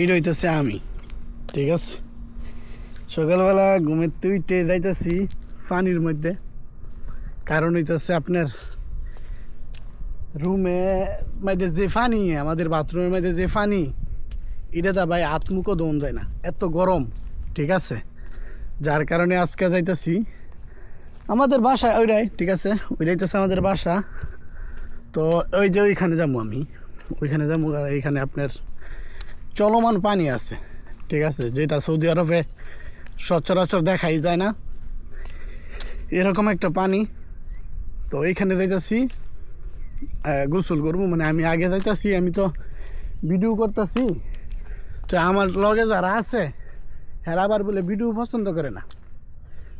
এটা হইতেছে আমি। ঠিক আছে? সকালবেলা ঘুমের তুইটে যাইতেছি পানির মধ্যে। কারণ হইতেছে আপনার রুমে মধ্যে যে পানি, আমাদের বাথরুমের মধ্যে যে পানি, এটা তো ভাই আত্মুকও দম যায় না। এত গরম, ঠিক আছে? যার কারণে আজকে যাইতেছি আমাদের বাসা ওইটাই, ঠিক আছে? ওইটাই তো আমাদের বাসা। তো ওই যে ওইখানে যাব আমি। ওইখানে যাব এইখানে আপনার চলমান পানি আছে, ঠিক আছে, যেটা সৌদি আরবে সচরাচর দেখাই যায় না। এরকম একটা পানি। তো এইখানে যাইতেছি গোসল করব মানে আমি আগে যাইতেছি, আমি তো ভিডিও করতেছি। তো আমার লগে যারা আছে হেরা আবার বলে ভিডিও পছন্দ করে না।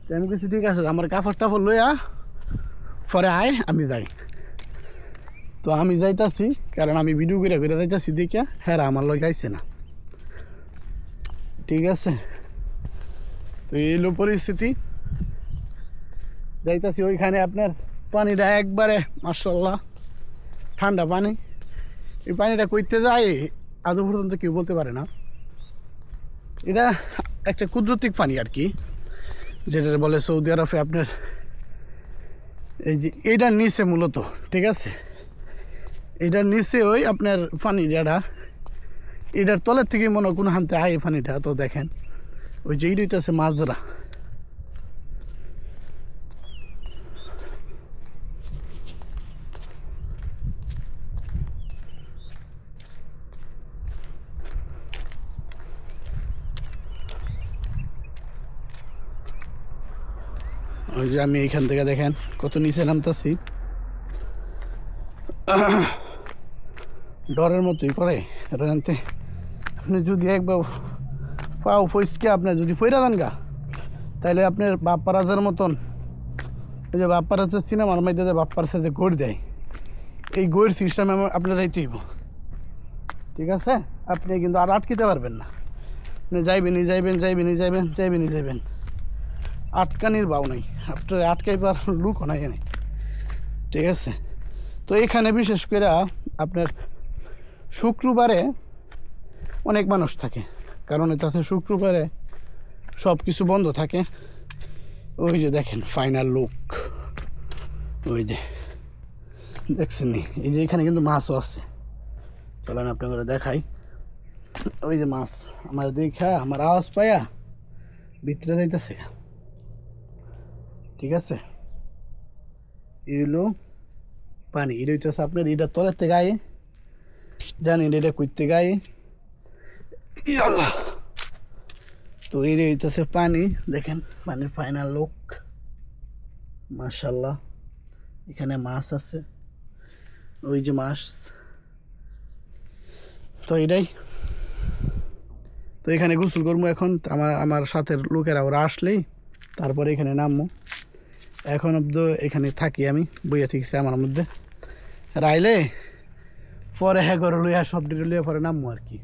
তো আমি কিছু ঠিক আছে, আমার কাপড় টাপড় লইয়া পরে আয়, আমি যাই। তো আমি যাইতাছি, কারণ আমি ভিডিও করে করে যাইতাছি দেখে হেরা আমার লগে আইছে না। ঠিক আছে? তো এই হলো পরিস্থিতি। যাইতাছি ওইখানে আপনার পানিটা একবারে মার্শাল্লাহ ঠান্ডা পানি। এই পানিটা কইতে যায়, আদৌ পর্যন্ত কেউ বলতে পারে না। এটা একটা কুদরতিক পানি আর কি যেটা বলে সৌদি আরবে আপনার এই যে এইটার নিচে মূলত, ঠিক আছে? এটার নিচে ওই আপনার পানি যেটা এটার তলের থেকে মনে কোনো হানতে এই পানিটা তো দেখেন। ওই যে এইটা আছে মাজরা। ওই যে আমি এইখান থেকে দেখেন কত নিচে নামতেছি। ডরের মতোই করে জানতে আপনি যদি একবার পাও ফইসকে আপনার যদি ফইরা দেন গা তাহলে আপনার বাপ্পারাজের মতন ওই যে বাপ্পারাজের সিনেমার মধ্যে যে বাপ্পার সাথে গড় দেয়, এই গড় সিস্টেমে আপনার যাইতেই ঠিক আছে? আপনি কিন্তু আর আটকিতে পারবেন না। আপনি যাইবেনই যাইবেন যাইবেনই যাইবেন যাইবেনই যাইবেন। আটকানির বাউ নাই। আপনার আটকাইবার লুকও নাই এনে। ঠিক আছে? তো এখানে বিশেষ করে আপনার শুক্রবারে অনেক মানুষ থাকে। কারণ তাতে শুক্রবারে সব কিছু বন্ধ থাকে। ওই যে দেখেন ফাইনাল লুক ওই যে, দেখছেন এই যে এখানে কিন্তু মাছও আছে। চলেন আপনাকে দেখাই। ওই যে মাছ, আমার দেখা, আমার আওয়াজ পায়া, ভিতরে যাইতেছে। ঠিক আছে? এগুলো পানি। এটা হইতেছে আপনার, এটা তলের থেকে গায়ে জানি এটা করতে গায়ে আল্লাহ তো এটা হইতেছে পানি, দেখেন, পানির ফাইনাল লোক মার্শাল্লাহ এখানে মাছ আছে। ওই যে মাছ। তো এটাই। তো এখানে গোসল করব এখন। আমার আমার সাথে লোকেরা ওরা আসলেই, তারপরে এখানে নামবো। এখন অব্দ এখানে থাকি আমি, বইয়া থাকছি আমার মধ্যে। রাইলে, পরে হ্যাঁ করে লইয়া সব ডিটে লইয়া পরে নামবো আর কি।